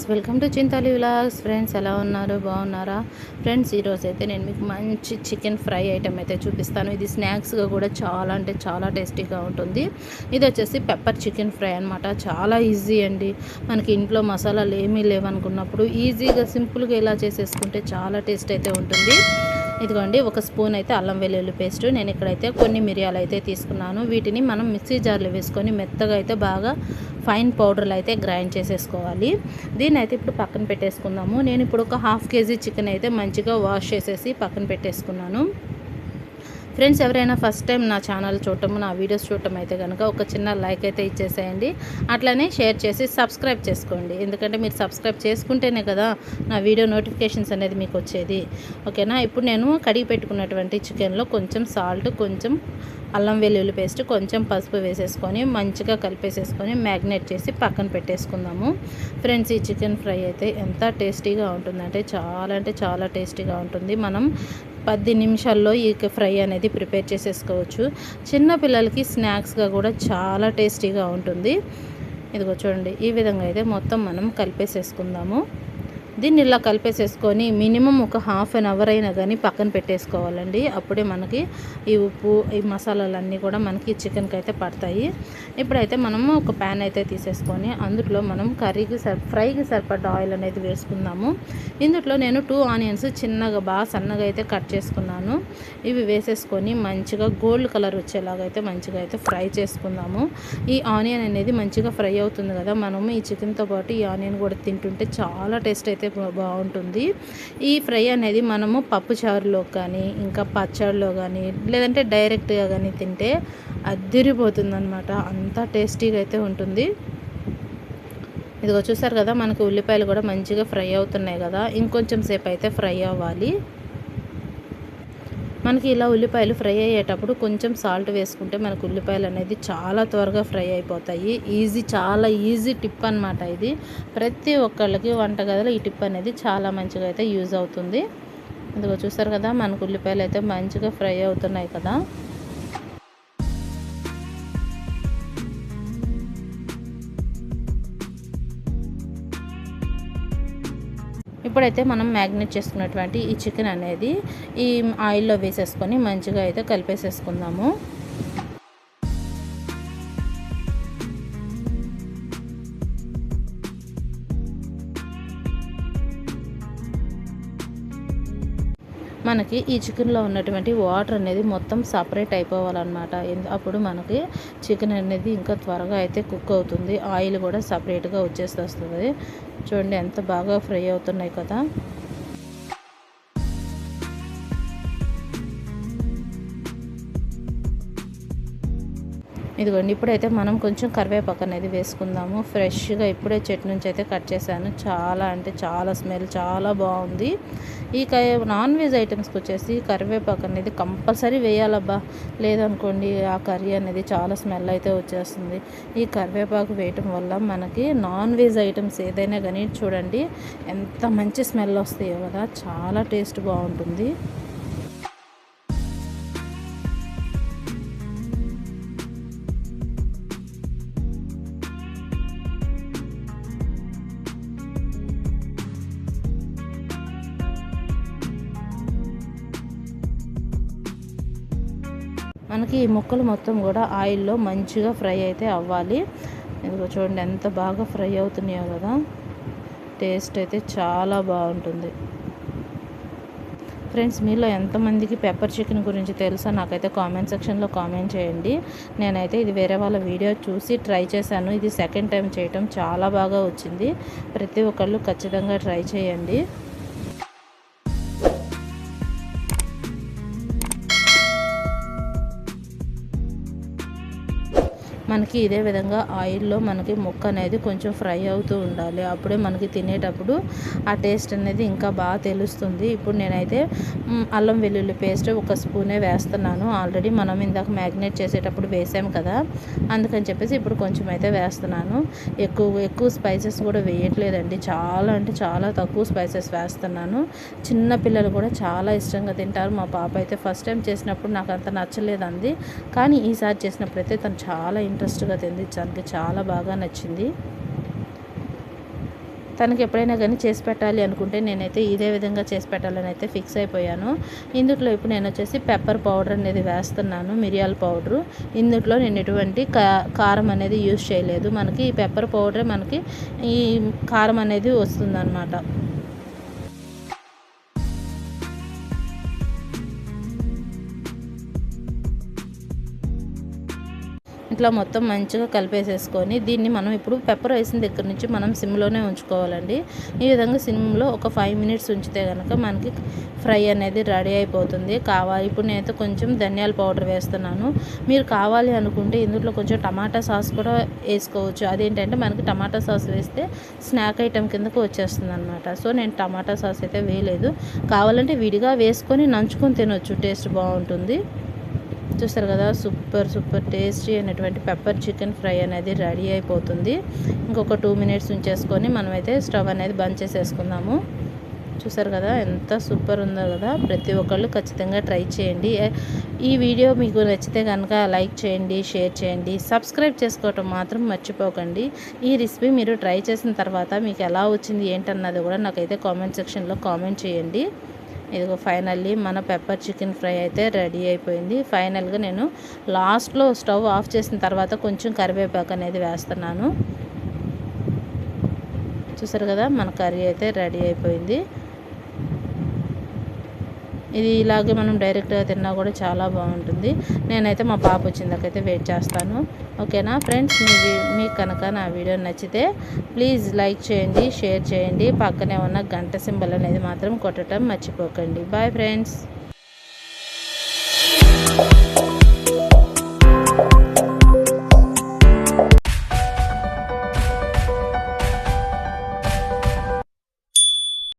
Friends welcome to Chintali Vilas friends ఎలా ఉన్నారు? బాగున్నారా? ఫ్రెండ్స్ ఈరోజు అయితే నేను మీకు మంచి చికెన్ ఫ్రై ఐటమ్ అయితే చూపిస్తాను. ఇది స్నాక్స్గా కూడా చాలా అంటే చాలా టేస్టీగా ఉంటుంది. ఇది వచ్చేసి పెప్పర్ చికెన్ ఫ్రై అనమాట చాలా ఈజీ అండి. మనకి ఇంట్లో మసాలాలు ఏమీ లేవనుకున్నప్పుడు ఈజీగా సింపుల్గా ఇలా చేసేసుకుంటే చాలా టేస్ట్ అయితే ఉంటుంది. ఇదిగోండి ఒక స్పూన్ అయితే అల్లం వెల్లుల్లి పేస్ట్. నేను ఇక్కడైతే కొన్ని మిరియాలు అయితే తీసుకున్నాను. వీటిని మనం మిక్సీ జార్లో వేసుకొని మెత్తగా అయితే బాగా ఫైన్ పౌడర్లు అయితే గ్రైండ్ చేసేసుకోవాలి. దీన్ని అయితే ఇప్పుడు పక్కన పెట్టేసుకుందాము. నేను ఇప్పుడు ఒక హాఫ్ కేజీ చికెన్ అయితే మంచిగా వాష్ చేసేసి పక్కన పెట్టేసుకున్నాను. ఫ్రెండ్స్ ఎవరైనా ఫస్ట్ టైం నా ఛానల్ చూడటం నా వీడియోస్ చూడటం అయితే కనుక ఒక చిన్న లైక్ అయితే ఇచ్చేసేయండి. అట్లనే షేర్ చేసి సబ్స్క్రైబ్ చేసుకోండి. ఎందుకంటే మీరు సబ్స్క్రైబ్ చేసుకుంటేనే కదా నా వీడియో నోటిఫికేషన్స్ అనేది మీకు వచ్చేది. ఓకేనా? ఇప్పుడు నేను కడిగి పెట్టుకున్నటువంటి చికెన్లో కొంచెం సాల్ట్ కొంచెం అల్లం వెల్లుల్లి పేస్ట్ కొంచెం పసుపు వేసేసుకొని మంచిగా కలిపేసేసుకొని మ్యాగ్నేట్ చేసి పక్కన పెట్టేసుకుందాము. ఫ్రెండ్స్ ఈ చికెన్ ఫ్రై అయితే ఎంత టేస్టీగా ఉంటుందంటే చాలా అంటే చాలా టేస్టీగా ఉంటుంది. మనం పది నిమిషాల్లో ఈ ఫ్రై అనేది ప్రిపేర్ చేసేసుకోవచ్చు. చిన్న పిల్లలకి స్నాక్స్గా కూడా చాలా టేస్టీగా ఉంటుంది. ఇదిగో చూడండి ఈ విధంగా అయితే మొత్తం మనం కలిపేసేసుకుందాము. దీన్ని ఇలా కలిపేసేసుకొని మినిమం ఒక హాఫ్ అన్ అవర్ అయినా కానీ పక్కన పెట్టేసుకోవాలండి. అప్పుడే మనకి ఈ ఉప్పు ఈ మసాలాలన్నీ కూడా మనకి చికెన్కి అయితే పడతాయి. ఇప్పుడైతే మనము ఒక ప్యాన్ అయితే తీసేసుకొని అందులో మనం కర్రీకి సర్ ఫ్రైకి సరిపడ్డ ఆయిల్ అనేది వేసుకుందాము. ఇందులో నేను టూ ఆనియన్స్ చిన్నగా బాగా సన్నగా అయితే కట్ చేసుకున్నాను. ఇవి వేసేసుకొని మంచిగా గోల్డ్ కలర్ వచ్చేలాగా అయితే మంచిగా అయితే ఫ్రై చేసుకుందాము. ఈ ఆనియన్ అనేది మంచిగా ఫ్రై అవుతుంది కదా. మనము ఈ చికెన్తో పాటు ఈ ఆనియన్ కూడా తింటుంటే చాలా టేస్ట్ అయితే బాగుంటుంది. ఈ ఫ్రై అనేది మనము పప్పు చారులో కానీ ఇంకా పచ్చడిలో కానీ లేదంటే డైరెక్ట్గా కానీ తింటే అద్దిరిపోతుంది అనమాట అంత టేస్టీగా అయితే ఉంటుంది. ఇదిగో చూసారు కదా మనకు ఉల్లిపాయలు కూడా మంచిగా ఫ్రై అవుతున్నాయి కదా. ఇంకొంచెం సేపు అయితే ఫ్రై అవ్వాలి. మనకి ఇలా ఉల్లిపాయలు ఫ్రై అయ్యేటప్పుడు కొంచెం సాల్ట్ వేసుకుంటే మనకు ఉల్లిపాయలు అనేది చాలా త్వరగా ఫ్రై అయిపోతాయి. ఈజీ చాలా ఈజీ టిప్ అనమాట ఇది. ప్రతి ఒక్కళ్ళకి వంటగదిలో ఈ టిప్ అనేది చాలా మంచిగా అయితే యూజ్ అవుతుంది. ఇదిగో చూసారు కదా మనకు ఉల్లిపాయలు అయితే మంచిగా ఫ్రై అవుతున్నాయి కదా. ఇప్పుడైతే మనం మ్యాగ్నేట్ చేసుకున్నటువంటి ఈ చికెన్ అనేది ఈ ఆయిల్లో వేసేసుకొని మంచిగా అయితే కలిపేసేసుకుందాము. మనకి ఈ చికెన్లో ఉన్నటువంటి వాటర్ అనేది మొత్తం సపరేట్ అయిపోవాలన్నమాట. అప్పుడు మనకి చికెన్ అనేది ఇంకా త్వరగా అయితే కుక్ అవుతుంది. ఆయిల్ కూడా సపరేట్గా వచ్చేసి వస్తుంది. చూడండి ఎంత బాగా ఫ్రై అవుతున్నాయి కదా. ఇదిగోండి ఇప్పుడైతే మనం కొంచెం కరివేపాకు అనేది వేసుకుందాము. ఫ్రెష్గా ఇప్పుడే చెట్టు నుంచి అయితే కట్ చేశాను. చాలా అంటే చాలా స్మెల్ చాలా బాగుంది. ఈ నాన్ వెజ్ ఐటమ్స్కి వచ్చేసి కరివేపాకు అనేది కంపల్సరీ వేయాలబ్బా. లేదనుకోండి ఆ కర్రీ అనేది చాలా స్మెల్ అయితే వచ్చేస్తుంది. ఈ కరివేపాకు వేయటం వల్ల మనకి నాన్ వెజ్ ఐటమ్స్ ఏదైనా కానీ చూడండి ఎంత మంచి స్మెల్ వస్తాయో కదా. చాలా టేస్ట్ బాగుంటుంది. మనకి ఈ ముక్కలు మొత్తం కూడా ఆయిల్లో మంచిగా ఫ్రై అయితే అవ్వాలి. ఇదిగో చూడండి ఎంత బాగా ఫ్రై అవుతున్నాయో కదా. టేస్ట్ అయితే చాలా బాగుంటుంది. ఫ్రెండ్స్ మీలో ఎంతమందికి పెప్పర్ చికెన్ గురించి తెలుసా? నాకైతే కామెంట్ సెక్షన్లో కామెంట్ చేయండి. నేనైతే ఇది వేరే వాళ్ళ వీడియో చూసి ట్రై చేశాను. ఇది సెకండ్ టైం చేయటం చాలా బాగా వచ్చింది. ప్రతి ఒక్కళ్ళు ఖచ్చితంగా ట్రై చేయండి. మనకి ఇదే విధంగా ఆయిల్లో మనకి ముక్క అనేది కొంచెం ఫ్రై అవుతూ ఉండాలి. అప్పుడే మనకి తినేటప్పుడు ఆ టేస్ట్ అనేది ఇంకా బాగా తెలుస్తుంది. ఇప్పుడు నేనైతే అల్లం వెల్లుల్లి పేస్ట్ ఒక స్పూనే వేస్తున్నాను. ఆల్రెడీ మనం ఇందాక మ్యాగ్నేట్ చేసేటప్పుడు వేసాం కదా అందుకని చెప్పేసి ఇప్పుడు కొంచెం అయితే వేస్తున్నాను. ఎక్కువ ఎక్కువ స్పైసెస్ కూడా వేయట్లేదండి. చాలా అంటే చాలా తక్కువ స్పైసెస్ వేస్తున్నాను. చిన్న పిల్లలు కూడా చాలా ఇష్టంగా తింటారు. మా పాప అయితే ఫస్ట్ టైం చేసినప్పుడు నాకు అంత నచ్చలేదండి కానీ ఈసారి చేసినప్పుడు అయితే తను చాలా ఇంట్రెస్ట్గా తింది తనకి చాలా బాగా నచ్చింది. తనకి ఎప్పుడైనా కానీ చేసి పెట్టాలి అనుకుంటే నేనైతే ఇదే విధంగా చేసి పెట్టాలని అయితే ఫిక్స్ అయిపోయాను. ఇందులో ఇప్పుడు నేను వచ్చేసి పెప్పర్ పౌడర్ అనేది వేస్తున్నాను మిరియాల పౌడరు. ఇందుట్లో నేను ఎటువంటి కారం అనేది యూజ్ చేయలేదు. మనకి ఈ పెప్పర్ పౌడరే మనకి ఈ కారం అనేది వస్తుందన్నమాట. ఇట్లా మొత్తం మంచిగా కలిపేసేసుకొని దీన్ని మనం ఇప్పుడు పెప్పర్ వేసిన దగ్గర నుంచి మనం సిమ్లోనే ఉంచుకోవాలండి. ఈ విధంగా సిమ్లో ఒక ఫైవ్ మినిట్స్ ఉంచితే కనుక మనకి ఫ్రై అనేది రెడీ అయిపోతుంది. కావాలి ఇప్పుడు నేనైతే కొంచెం ధనియాల పౌడర్ వేస్తున్నాను. మీరు కావాలి అనుకుంటే ఇందులో కొంచెం టమాటా సాస్ కూడా వేసుకోవచ్చు. అదేంటంటే మనకి టమాటా సాస్ వేస్తే స్నాక్ ఐటెం కిందకు వచ్చేస్తుంది అనమాట సో నేను టమాటా సాస్ అయితే వేయలేదు. కావాలంటే విడిగా వేసుకొని నంచుకొని తినొచ్చు. టేస్ట్ బాగుంటుంది. చూస్తారు కదా సూపర్ సూపర్ టేస్టీ అయినటువంటి పెప్పర్ చికెన్ ఫ్రై అనేది రెడీ అయిపోతుంది. ఇంకొక టూ మినిట్స్ ఉంచేసుకొని మనమైతే స్టవ్ అనేది బంద్ చేసేసుకుందాము. చూసారు కదా ఎంత సూపర్ ఉందో కదా. ప్రతి ఒక్కళ్ళు ఖచ్చితంగా ట్రై చేయండి. ఈ వీడియో మీకు నచ్చితే కనుక లైక్ చేయండి షేర్ చేయండి. సబ్స్క్రైబ్ చేసుకోవటం మాత్రం మర్చిపోకండి. ఈ రెసిపీ మీరు ట్రై చేసిన తర్వాత మీకు ఎలా వచ్చింది ఏంటన్నది కూడా నాకైతే కామెంట్ సెక్షన్లో కామెంట్ చేయండి. ఇదిగో ఫైనల్లీ మన పెప్పర్ చికెన్ ఫ్రై అయితే రెడీ అయిపోయింది. ఫైనల్గా నేను లాస్ట్లో స్టవ్ ఆఫ్ చేసిన తర్వాత కొంచెం కరివేపాకు అనేది వేస్తున్నాను. చూసారు కదా మన కర్రీ అయితే రెడీ అయిపోయింది. ఇది ఇలాగే మనం డైరెక్ట్గా తిన్నా కూడా చాలా బాగుంటుంది. నేనైతే మా పాప వచ్చిందాకైతే వెయిట్ చేస్తాను. ఓకేనా? ఫ్రెండ్స్ మీ మీకు కనుక నా వీడియో నచ్చితే ప్లీజ్ లైక్ చేయండి షేర్ చేయండి. పక్కనే ఉన్న గంట సింబల్ అనేది మాత్రం కొట్టడం మర్చిపోకండి. Bye friends